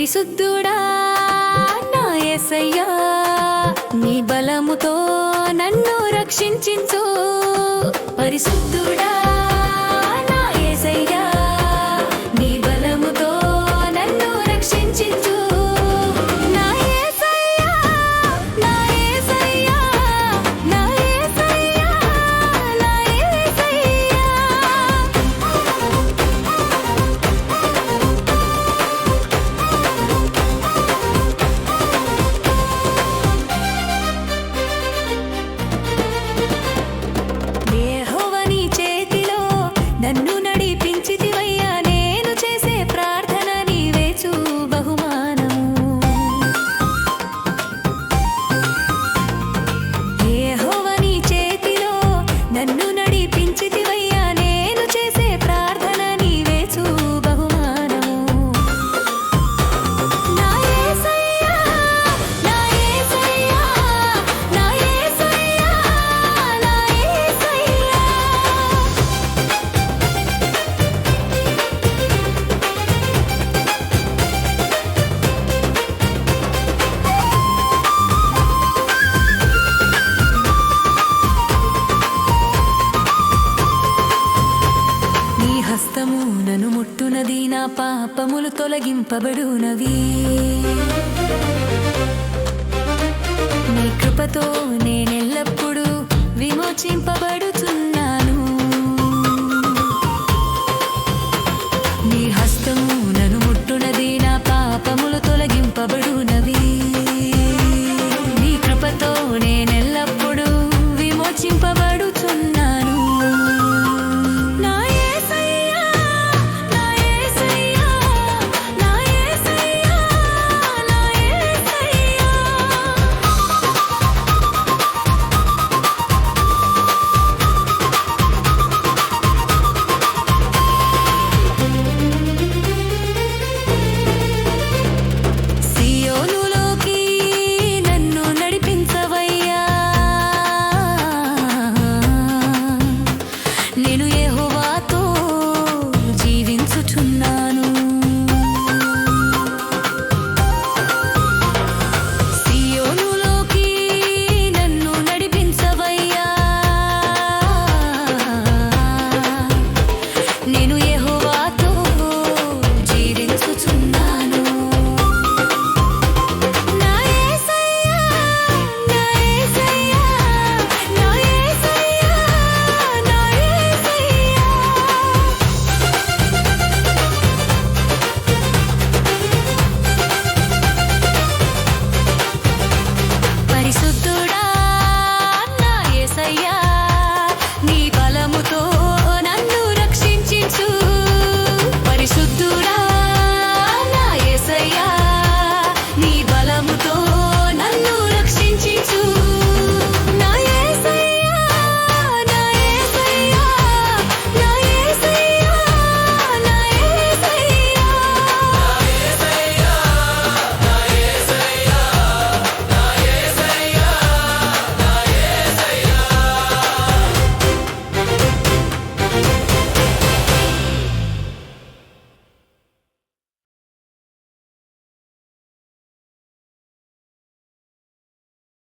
పరిశుద్ధుడా నా ఎసయ్యా నీ బలముతో నన్ను రక్షించు పరిశుద్ధుడా నా పాపములు తొలగింపబడునవి. నీ కృపతో నేనెల్లప్పుడూ విమోచింపబడు